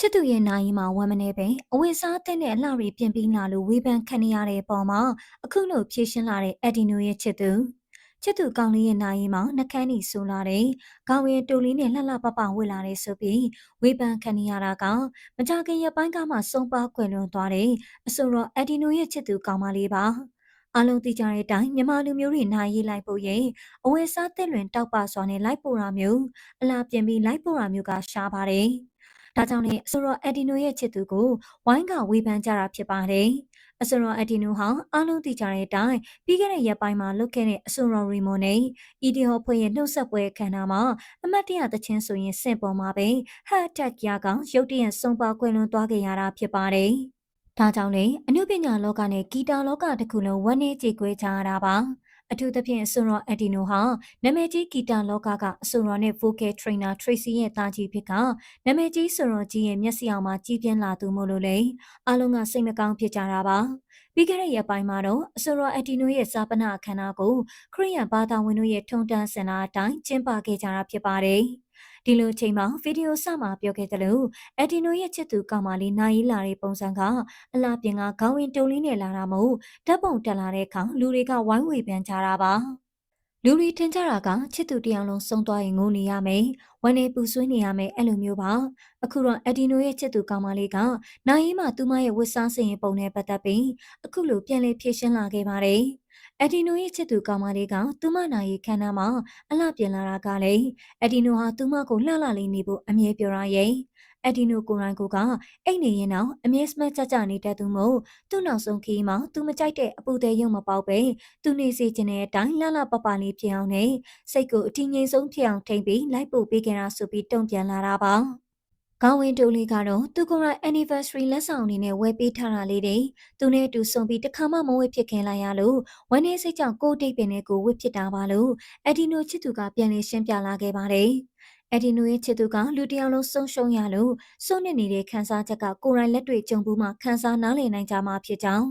ချစ်သူရဲ့နာယီမှာဝမ်းမနေပင်အဝိစားတဲ့နဲ့အလှတွေပြင်ပြီးလာလို့ဝေဖန်ခံနေရတဲ့အပေါ်မှာအခုလိုဖြေရှင်းလာတဲ့အဒီနိုရဲ့ချစ်သူချစ်သူကောင်းလေးရဲ့နာယီမှာနှကန်းနီဆိုလာတယ်။ခေါင်းဝင်တူလေးနဲ့လှလှပပဝစ်လာတယ်ဆိုပြီးဝေဖန်ခံနေရတာကမကြခင်ရပိုင်းကမှစုံပါကွယ်လွန်သွားတယ်။အဆိုတော့အဒီနိုရဲ့ချစ်သူကောင်းမလေးပါ။အလုံးသိကြတဲ့အတိုင်းမြန်မာလူမျိုးတွေနိုင်ရေးလိုက်ဖို့ရင်အဝယ်စားတဲ့လွင်တောက်ပါစွာနဲ့လိုက်ပို့တာမျိုးအလားပြင်ပြီးလိုက်ပို့တာမျိုးကရှားပါတယ်။ ဒါကြောင့်လည်းအဆိုတော်အက်ဒီနိုရဲ့ချစ်သူကိုဝိုင်းကဝေဖန်ကြတာဖြစ်ပါတယ်။အဆိုတော်အက်ဒီနိုဟာအားလုံးသိကြတဲ့အတိုင်းပြီးခဲ့တဲ့ရက်ပိုင်းမှာလွတ်ခဲ့တဲ့အဆိုတော်ရီမွန်နဲ့အီဒီဟော်ဖွဲ့ရဲ့နှုတ်ဆက်ပွဲခမ်းနားမှာအမတ်တရသချင်းဆိုရင်စင်ပေါ်မှာပဲဟတ်တက်ရကောင်ရုတ်တရက်စုံပါခွင့်လွန်သွားခဲ့ရတာဖြစ်ပါတယ်။ဒါကြောင့်လေအနုပညာလောကနဲ့ဂီတာလောကတစ်ခုလုံးဝန်းနေကြေကွဲကြရတာပါ။ အထူးသဖြင့်အဆိုတော်အက်ဒီနိုဟာနာမည်ကြီးဂီတလောကကအဆိုတော်နဲ့ vocal trainer Tracy ရဲ့တာကြီးဖြစ်ကနာမည်ကြီးဆိုတော်ကြီးရဲ့မျက်စိအောင်မှာကြီးပြင်းလာသူမို့လို့လေအားလုံးကစိတ်မကောင်းဖြစ်ကြတာပါပြီးခဲ့တဲ့ရက်ပိုင်းမှာတော့အဆိုတော်အက်ဒီနိုရဲ့စာပနာအခမ်းအနားကိုခရီးယန်ဘာသာဝင်တို့ရဲ့ထုံတန်းစင်လာအတိုင်းကျင်းပခဲ့ကြတာဖြစ်ပါတယ်။ ဒီလိုချိန်မှာဗီဒီယိုစမှာပြောခဲ့တယ်လို့အက်ဒီနိုရဲ့ချစ်သူကောင်မလေးနိုင်လာတဲ့ပုံစံကအလားပြင်ကခေါင်းဝင်တုံလေးနဲ့လာတာမို့ဓာတ်ပုံတက်လာတဲ့အခါလူတွေကဝိုင်းဝေပြန်ကြတာပါလူတွေထင်ကြတာကချစ်သူတယောက်လုံးဆုံးသွားရင်ငိုနေရမယ်။ဝမ်းနေပူဆွေးနေရမယ်အဲ့လိုမျိုးပါ။အခုတော့အဒီနိုရဲ့ချစ်သူကောင်မလေးကနိုင်ရင်မှသူမရဲ့ဝတ်စားစင်ရင်ပုံနဲ့ပတ်သက်ပြီးအခုလိုပြန်လေဖြည့်ရှင်းလာခဲ့ပါတယ်။ အက်ဒီနိုရဲ့ချစ်သူကောင်မလေးကသူမနာရီခန္ဓာမှာအလှပြင်လာတာကလည်းအက်ဒီနိုဟာသူမကိုလှလှလေးနေဖို့အမြဲပြောရရဲ့အက်ဒီနိုကိုရိုင်းကိုကအိတ်နေရင်တော့အမြဲစမတ်ကြကြနေတတ်သူမို့သူ့နောက်ဆုံးခီးမှာသူမကြိုက်တဲ့အပူသေးရုံမပေါက်ပဲသူနေစီခြင်းတဲ့အတိုင်းလှလှပပလေးဖြစ်အောင်နဲ့စိတ်ကိုအထင်ကြီးဆုံးဖြစ်အောင်ထိမ့်ပြီးလိုက်ပို့ပေးကြတာဆိုပြီးတုံ့ပြန်လာတာပါ ခေါင်းဝင်းတိုးလေးကတော့သူကိုယ်တိုင် anniversary လက်ဆောင်အနေနဲ့ဝယ်ပေးထားတာလေးတွေသူနဲ့အတူဆုံပြီးတခါမှမဝယ်ဖြစ်ခင်လိုက်ရလို့ဝမ်းနေစိတ်ကြောင့်ကိုတိတ်ပင်နဲ့ကိုဝစ်ဖြစ်တာပါလို့အဒီနိုချစ်သူကပြန်လည်ရှင်းပြလာခဲ့ပါတယ်။ အဒီနိုရဲ့ချစ်သူကလူတယောက်လုံးဆုံးရှုံးရလို့စုံနေနေတဲ့ခန်းစားချက်ကကိုရိုင်းလက်တွေကြုံဘူးမှခန်းစားနားလည်နိုင်ကြမှာဖြစ်ကြောင်း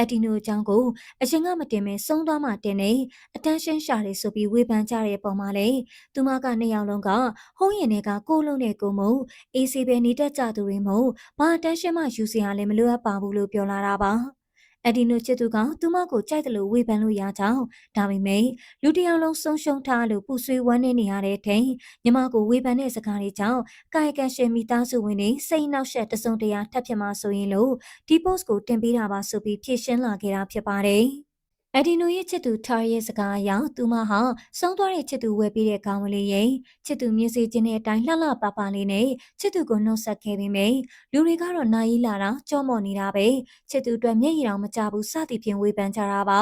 အဒီနိုအကြောင်းကိုအရင်ကမတင်မဲဆုံးသွားမှတင်နေအတန်းရှင်းရှာတယ်ဆိုပြီးဝေဖန်ကြတဲ့ပုံမှာလေသူမကနှစ်ယောက်လုံးကဟုံးရင်တွေကကိုလုံးနဲ့ကိုမို့အေးစီပဲနေတတ်ကြသူတွေမို့ဘာအတန်းရှင်းမှယူစရာလည်းမလိုအပ်ပါဘူးလို့ပြောလာတာပါ။ အဒီနိုချစ်သူကသူမကိုကြိုက်တယ်လို့ဝေဖန်လို့ရကြောင်းဒါပေမဲ့လူတယောက်လုံးဆုံးရှုံးထားလို့ပူဆွေးဝမ်းနေနေရတဲ့ထိန်ညီမကိုဝေဖန်တဲ့စကားတွေကြောင့်ကာယကံရှင်မိသားစုဝင်တွေစိတ်နှောက်ယှက်တစုံတရာထပ်ဖြစ်မှာဆိုရင်လို့ဒီ post ကိုတင်ပေးတာပါဆိုပြီးဖြည့်ရှင်းလာခဲ့တာဖြစ်ပါတယ်။ အဒီနိုရဲ့ချစ်သူထားရဲ့စကားအရသူမဟာဆုံးသွားတဲ့ချစ်သူဝယ်ပြီးတဲ့ကောင်းကလေးရဲ့ချစ်သူမျက်စိချင်းတဲ့အတိုင်းလှလှပပလေးနဲ့ချစ်သူကိုနှုတ်ဆက်ခဲ့ပြီးမိလူတွေကတော့နာယီလာတာကြောမော်နေတာပဲချစ်သူအတွက်မျက်ရည်တောင်မကျဘူးစသည်ဖြင့်ဝေဖန်ကြတာပါ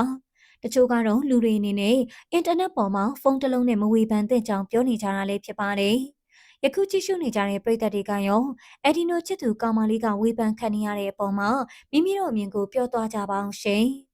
တချို့ကတော့လူတွေအနေနဲ့အင်တာနက်ပေါ်မှာဖုန်းတစ်လုံးနဲ့မဝေဖန်တဲ့ကြောင်ပြောနေကြတာလည်းဖြစ်ပါတယ်ယခုကြည့်ရှုနေကြတဲ့ပရိသတ်တွေကရောအဒီနိုချစ်သူကောင်မလေးကဝေဖန်ခံနေရတဲ့အပေါ်မှာမိမိတို့အမြင်ကိုပြောသွားကြပါအောင်ရှင်။